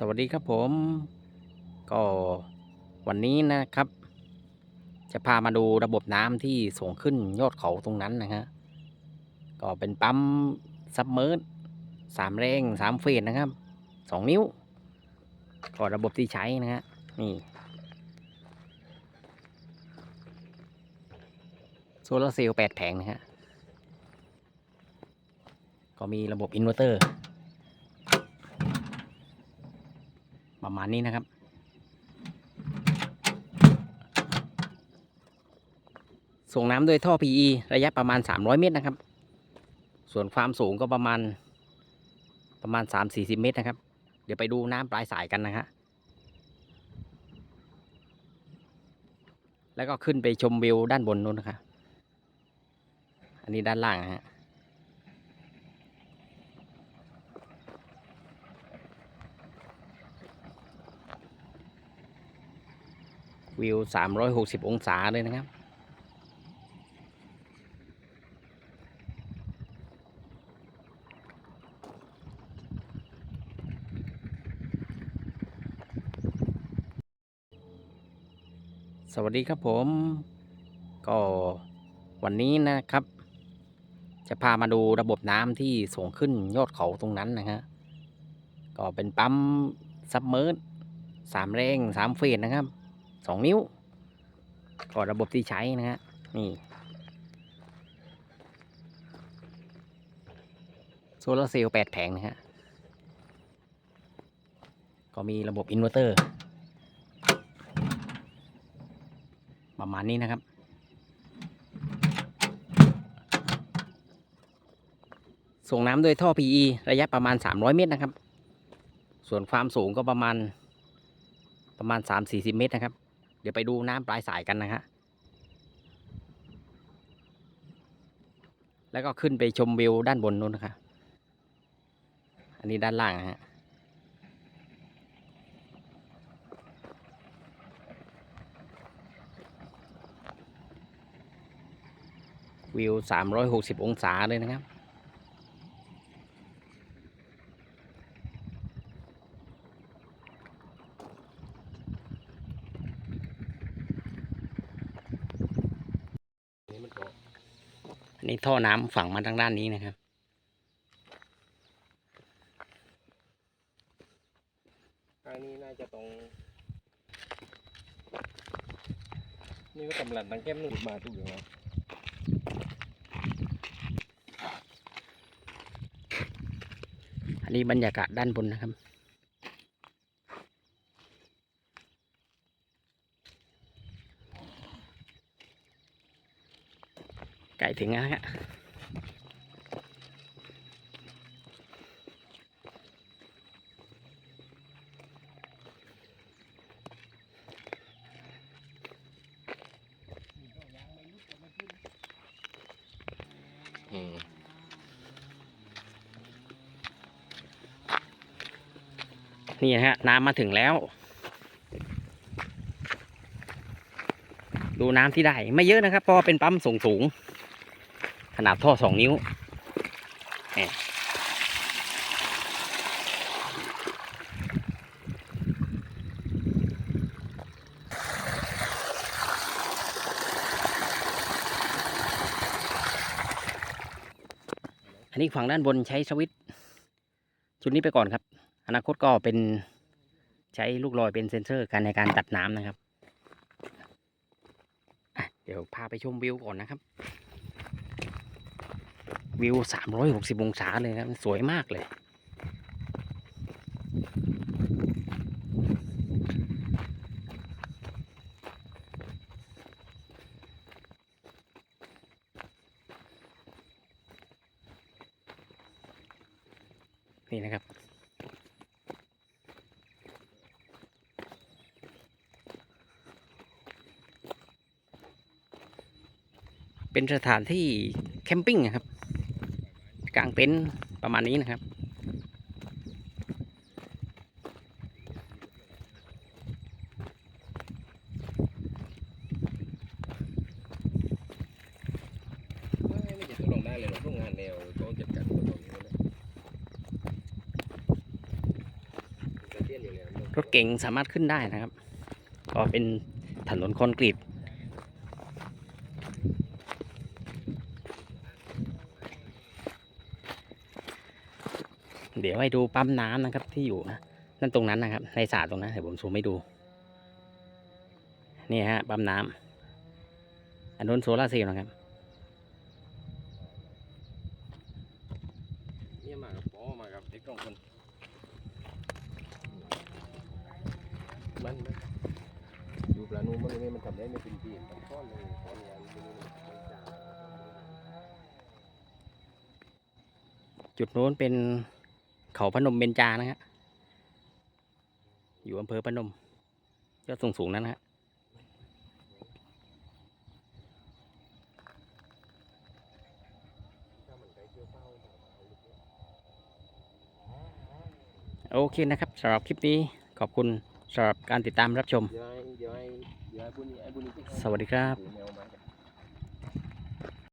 สวัสดีครับผม ก็วันนี้นะครับ จะพามาดูระบบน้ำที่ส่งขึ้นยอดเขาตรงนั้นนะฮะก็เป็นปั๊มซับเมอร์สามแรงสามเฟสนะครับสองนิ้ว ก็ระบบที่ใช้นะฮะนี่โซลาร์เซลล์แปดแผงนะฮะก็มีระบบอินเวอร์เตอร์ ประมาณนี้นะครับ ส่งน้ำด้วยท่อ PE ระยะประมาณ 300 เมตรนะครับ ส่วนความสูงก็ประมาณประมาณ 3-40 เมตรนะครับ เดี๋ยวไปดูน้ำปลายสายกันนะฮะแล้วก็ขึ้นไปชมวิวด้านบนนู้นนะครับ อันนี้ด้านล่างนะฮะ วิว 360 องศาเลยนะครับ สวัสดีครับผม ก็วันนี้นะครับ จะพามาดูระบบน้ำที่ส่งขึ้นยอดเขาตรงนั้นนะฮะก็เป็นปั๊มซับเมอร์สามแรงสามเฟสนะครับ สองนิ้วก็ระบบที่ใช้นะฮะนี่โซลาร์เซลล์แปดแผงนะฮะก็มีระบบอินเวอร์เตอร์ ประมาณนี้นะครับ ส่งน้ำโดยท่อ PE ระยะประมาณ 300 เมตรนะครับ ส่วนความสูงก็ประมาณประมาณ 3-40 เมตรนะครับ ดี๋ยวไปดูน้ำปลายสายกันนะฮะแล้วก็ขึ้นไปชมวิวด้านบนนู้นนะครับอันนี้ด้านล่างนะฮะวิว 360 องศาเลยนะครับ นี่มันก็ อั นนี้ท่อน้ำฝังมาทางด้านนี้นะครับ อันนี้น่าจะตรง นี่ก็กำลังตั้งแก้มนุ่นมาถูกอย่างไรอันนี้บรรยากาศด้านบนนะครับ ไก่ถึงแล้วฮะนี่นะฮะน้ำมาถึงแล้ว ดูน้ำที่ได้ ไม่เยอะนะครับ เพราะเป็นปั๊มสูงสูง ขนาดท่อสองนิ้วนี่อันนี้ฝั่งด้านบนใช้สวิตชุดนี้ไปก่อนครับ อนาคตก็เป็นใช้ลูกลอยเป็นเซ็นเซอร์การในการตัดน้ำนะครับ เดี๋ยวพาไปชมวิวก่อนนะครับ วิว360องศาเลยครับ สวยมากเลย นี่นะครับ เป็นสถานที่แคมปิ้งนะครับกางเต็นท์ประมาณนี้นะครับ ไม่ไม่จะทดลองได้เลยหรอกพวกงานแนวต้องจัดการตัวตรงนี้นะจะเตี้ยนอย่างรถเก๋งสามารถขึ้นได้นะครับก็เป็นถนนคอนกรีต เดี๋ยวให้ดูปั๊มน้ำนะครับ ที่อยู่นะนั่นตรงนั้นนะครับ ในสระตรงนั้นเดี๋ยวผมซูมให้ดู นี่ฮะปั๊มน้ำอันนู้นโซลาร์เซลล์นะครับเนี่ยมากับพ่อมากับเด็กสองคนมันมันอยู่ปลานูมันเลยมันทำได้ไม่เป็นปีนมันก้อนเลยก้อนเนี่ยมันเป็นมันจางจุดโน้นเป็น เขาพนมเบญจานะฮะ อยู่อำเภอพนม ยอดสูงสูงๆนั้นนะฮะถ้ามันใกล้เกี่ยวเป้าเอาลูกเนี่ยโอเคนะครับสำหรับคลิปนี้ขอบคุณสำหรับการติดตามรับชมเดี๋ยวให้เดี๋ยวให้เดี๋ยวให้บุญนี้ไอ้บุญนี้ที่เขาสวัสดีครับถือ